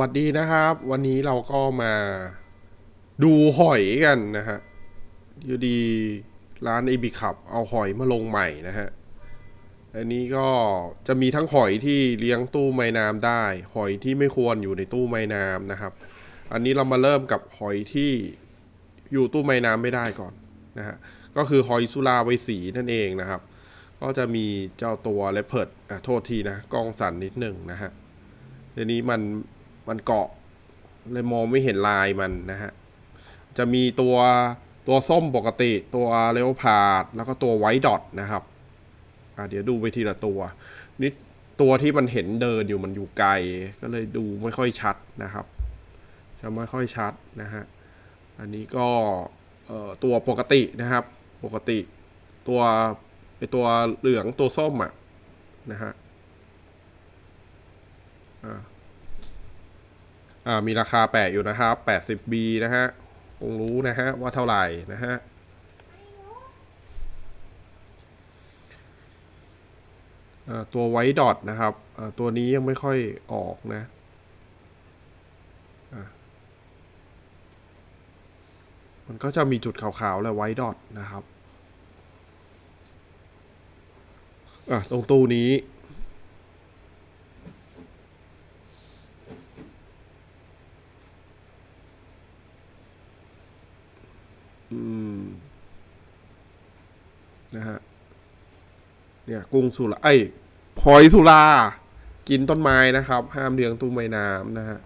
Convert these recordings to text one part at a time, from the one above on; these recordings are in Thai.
วัสดีนะครับ วันนี้เราก็มาดูหอยกันนะฮะอยู่ดีร้านเอบิขับเอาหอยมาลงใหม่นะฮะอันนี้ก็จะมีทั้งหอยที่เลี้ยงตู้ไม้น้ำได้ หอยที่ไม่ควรอยู่ในตู้ไม้น้ำนะครับ อันนี้เรามาเริ่มกับหอยที่อยู่ตู้ไม้น้ำไม่ได้ก่อนนะฮะก็คือหอยสุราไวสีนั่นเองนะครับ ก็จะมีเจ้าตัวเลเพิร์ดอะโทษทีนะกองสันนิดหนึ่งนะฮะทีนี้มัน มันเกาะเลยมองไม่เห็นลายมันนะฮะ จะมีตัวตัวส้มปกติตัวเลโอพาดแล้วก็ตัวไวท์ดอทนะครับเดี๋ยวดูไปทีละตัวนี่ตัวที่มันเห็นเดินอยู่มันอยู่ไกล ก็เลยดูไม่ค่อยชัดนะครับ จะไม่ค่อยชัดนะฮะ อันนี้ก็ตัวปกตินะครับ ปกติตัวไอตัวเหลืองตัวส้มอะนะฮะอ่า มีราคาแปะอยู่นะครับ 80B นะฮะ คงรู้นะฮะ ว่าเท่าไหร่นะฮะตัวไวท์ดอทนะครับ ตัวนี้ยังไม่ค่อยออกนะมันก็จะมีจุดขาวๆและไวท์ดอทนะครับ อะ ตรงตู้นี้ นะฮะเนี่ยกุ้งสุราไอ้ยพอยสุรา กินต้นไม้นะครับ ห้ามเลี้ยงตู้ไม้น้ำนะฮะ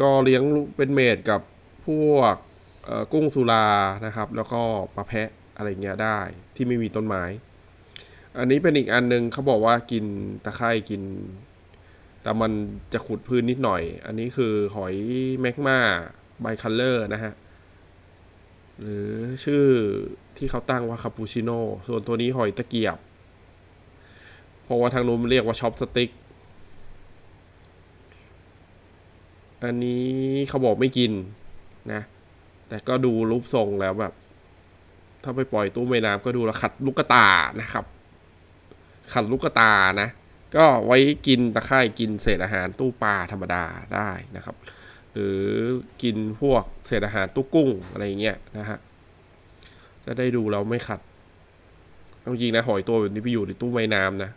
ก็เลี้ยงเป็นเมดกับพวกกุ้งสุรานะครับ แล้วก็ปลาแพะอะไรเงี้ยได้ที่ไม่มีต้นไม้ อันนี้เป็นอีกอันหนึงเขาบอกว่ากินตะไคร่กิน แต่มันจะขุดพื้นนิดหน่อย อันนี้คือหอยแมกมาไบคัลเลอร์นะฮะ หรือชื่อ ที่เขาตั้งว่าคาปูชิโน่ส่วนตัวนี้หอยตะเกียบ เพราะว่าทางนู้นมันเรียกว่าช็อปสติ๊กอันนี้เขาบอกไม่กินนะ แต่ก็ดูรูปทรงแล้วแบบ ถ้าไปปล่อยตู้แม่น้ำก็ดูแลขัดลูกกตานะครับ ขัดลูกกตานะ ก็ไว้กินตะไคร่กินเศษอาหารตู้ปลาธรรมดาได้นะครับ หรือกินพวกเศษอาหารตู้กุ้งอะไรเงี้ยนะฮะ จะได้ดูเราไม่ขัดเอาจริงนะหอยตัวแบบนี้ไปอยู่ในตู้ไม้น้ำนะ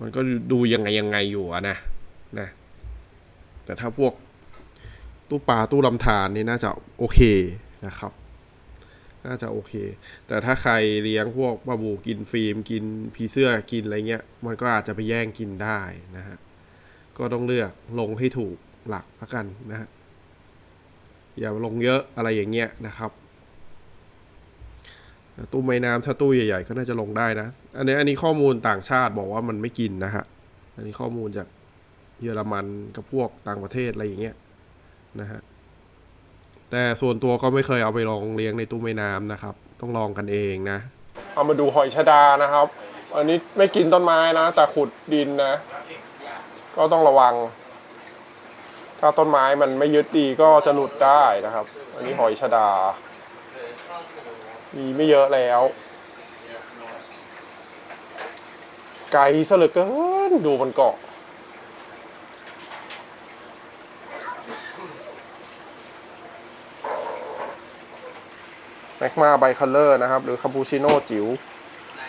มันก็ดูยังไงยังไงอยู่อะนะนะ แต่ถ้าพวกตู้ปลาตู้ลำธารนี่น่าจะโอเคนะครับน่าจะโอเค แต่ถ้าใครเลี้ยงพวกปลาบูกินฟิล์มกินผีเสื้อกินอะไรเงี้ย มันก็อาจจะไปแย่งกินได้นะฮะ ก็ต้องเลือกลงให้ถูกหลักละกันนะฮะ อย่าลงเยอะอะไรอย่างเงี้ยนะครับ ตู้ไม้น้ำถ้าตู้ใหญ่ๆก็น่าจะลงได้นะ อันนี้อันนี้ข้อมูลต่างชาติบอกว่ามันไม่กินนะฮะ อันนี้ข้อมูลจากเยอรมันกับพวกต่างประเทศอะไรอย่างเงี้ยนะฮะ แต่ส่วนตัวก็ไม่เคยเอาไปลองเลี้ยงในตู้ไม้น้ำนะครับ ต้องลองกันเองนะ เอามาดูหอยชดานะครับ อันนี้ไม่กินต้นไม้นะ แต่ขุดดินนะ ก็ต้องระวัง ถ้าต้นไม้มันไม่ยึดดีก็จะหลุดได้นะครับ อันนี้หอยชดา มีไม่เยอะแล้ว ไกลซะเหลือเกินดูมันเกาะแมกมาไบคัลเลอร์นะครับ หรือคาปูชิโน่จิ๋ว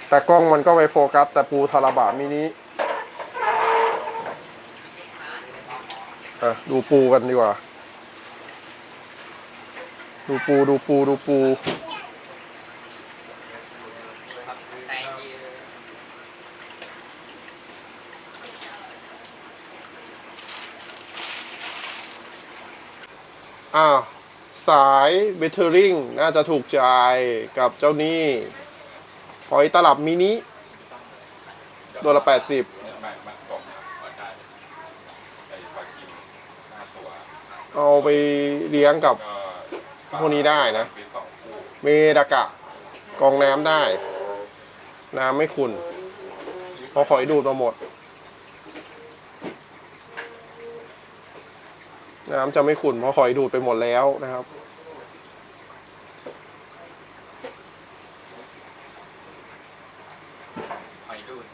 แต่กล้องมันก็ไปโฟกัส แต่ปูทาราบะมินิอดูปูกันดีกว่า ดูปูดูปูดูปู อ่าสายเบเทอริงน่าจะถูกใจกับเจ้านี้หอยตลับมินิตัวละแปดสิบเอาไปเลี้ยงกับพวกนี้ได้นะเป็นสองคู่เมดากะ กองน้ำได้ น้ำไม่ขุ่นเพราะหอยดูดมาหมด น้ำจะไม่ขุ่นเพราะหอยดูดไปหมดแล้วนะครับ หอยดูด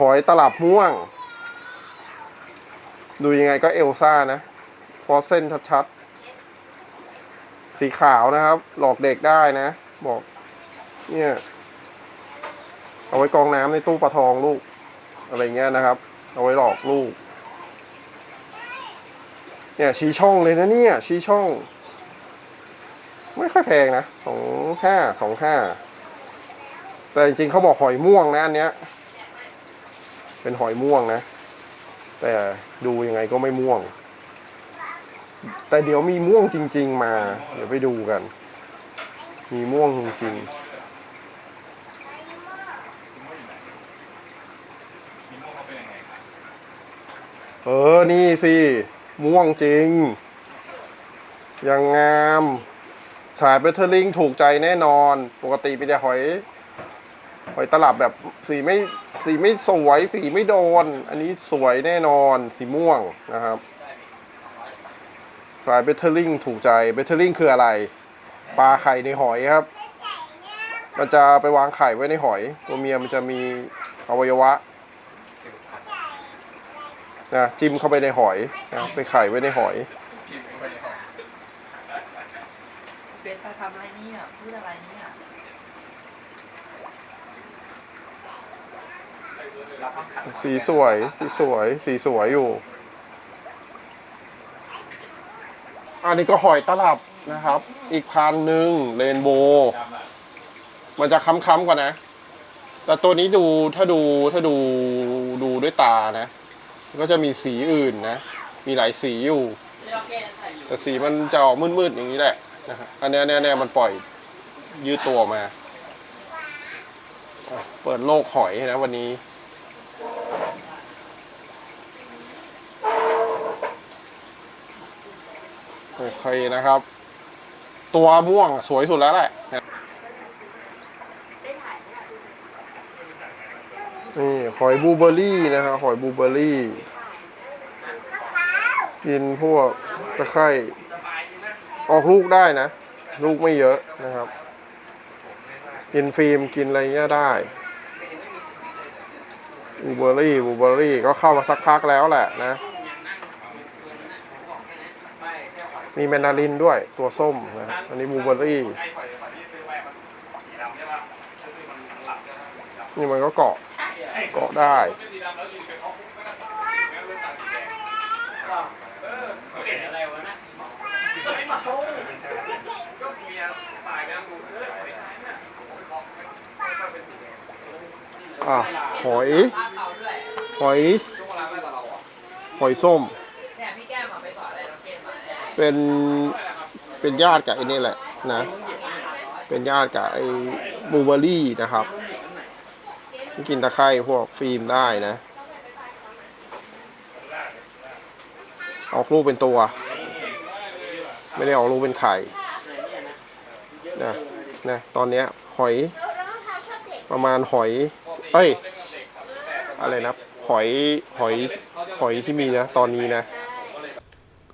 หอยตลับม่วง ดูยังไงก็เอลซ่านะ ฟอสเส้นชัด สีขาวนะครับ หลอกเด็กได้นะ บอก เนี่ย เอาไว้กองน้ำในตู้ปลาทองลูก อะไรเงี้ยนะครับ เอาไว้หลอกลูก เนี่ยชี้ช่องเลยนะเนี่ย ชี้ช่อง ไม่ค่อยแพงนะสองห้าสองห้าแต่จริงๆเขาบอกหอยม่วงนะอันเนี้ย เป็นหอยม่วงนะ แต่ดูยังไงก็ไม่ม่วง แต่เดี๋ยวมีม่วงจริง ๆ มา เดี๋ยวไปดูกัน มีม่วงจริงเขาเป็นยังไงครับๆเออ นี่สิ ม่วงจริง ยังงาม สายเบเทอร์ลิงถูกใจแน่นอน ปกติเป็นแต่หอย หอยตลับแบบสีไม่สีไม่สวย สีไม่โดน อันนี้สวยแน่นอน สีม่วงนะครับ สายเบเทอร์ลิงถูกใจเบเทอร์ลิงคืออะไร ปลาไข่ในหอยครับ มันจะไปวางไข่ไว้ในหอย ตัวเมียมันจะมีอวัยวะนะจิ้มเข้าไปในหอยนะไปไข่ไว้ในหอยกินเข้าไปในห้องเบสทำอะไรเนี่ยพูดอะไรเนี่ยรับความขัดสีสวย สีสวย สีสวยอยู่ อันนี้ก็หอยตลับนะครับ อีกพันหนึ่งเรนโบว์มันจะค้ำๆกว่านะ แต่ตัวนี้ดูถ้าดูถ้าดูดูด้วยตานะ ก็จะมีสีอื่นนะ มีหลายสีอยู่ แต่สีมันจะออกมืดๆอย่างนี้แหละนะครับอันนี้ยเนี้ยเนี้มันปล่อยยืดตัวมา เปิดโลกหอยนะวันนี้ โอเคนะครับ ตัวม่วงสวยสุดแล้วแหละนี่หอยบูเบอร์รี่นะครับหอยบูเบอร์รี่กินพวกตะไคร่ออกลูกได้นะ ลูกไม่เยอะนะครับ กินฟิล์มกินอะไรเงี้ยได้บูเบอร์รี่บูเบอร์รี่ก็เข้ามาสักพักแล้วแหละนะ มีแมนดารินด้วยตัวส้มนะอันนี้บูเบอร์รี่นี่มันก็เกาะเกาะได้มันเป็นสีดำแล้วอยู่ไปเขาคุกก็ได้แม่เลือดสั่งสีแดงเออเขาเห็นอะไรวะนะไม่เมาก็เมียหอย หอย หอยส้ม เป็นเป็นญาติกับไอ้นี่แหละนะ เป็นญาติกับไอ้บลูเบอร์รี่นะครับ กินตะไคร่พวกฟิล์มได้นะ ออกลูกเป็นตัว ไม่ได้ออกลูกเป็นไข่นะนะตอนเนี้ยหอยประมาณหอย เอ้ย อะไรนะ หอย หอย หอยที่มีนะ ตอนนี้นะ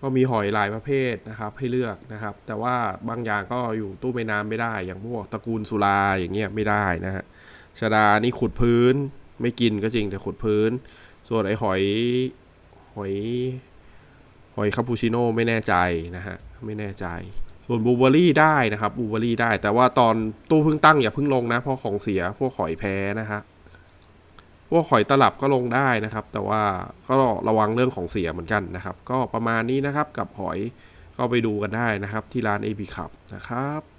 ก็มีหอยหลายประเภทนะครับให้เลือกนะครับ แต่ว่าบางอย่างก็อยู่ตู้ใบน้ำไม่ได้ อย่างพวกตระกูลสุราอย่างเงี้ยไม่ได้นะฮะชดานี่ขุดพื้นไม่กินก็จริงแต่ขุดพื้น ส่วนไอ้หอยหอยหอยคาปูชิโน่ไม่แน่ใจนะฮะไม่แน่ใจ ส่วนบูเบอรี่ได้นะครับบูเบอร์รี่ได้ แต่ว่าตอนตู้เพิ่งตั้งอย่าเพิ่งลงนะเพราะของเสียพวกหอยแพ้นะฮะ พวกหอยตลับก็ลงได้นะครับ แต่ว่าก็ระวังเรื่องของเสียเหมือนกันนะครับ ก็ประมาณนี้นะครับกับหอยก็ไปดูกันได้นะครับ ที่ร้าน AP ขับนะครับ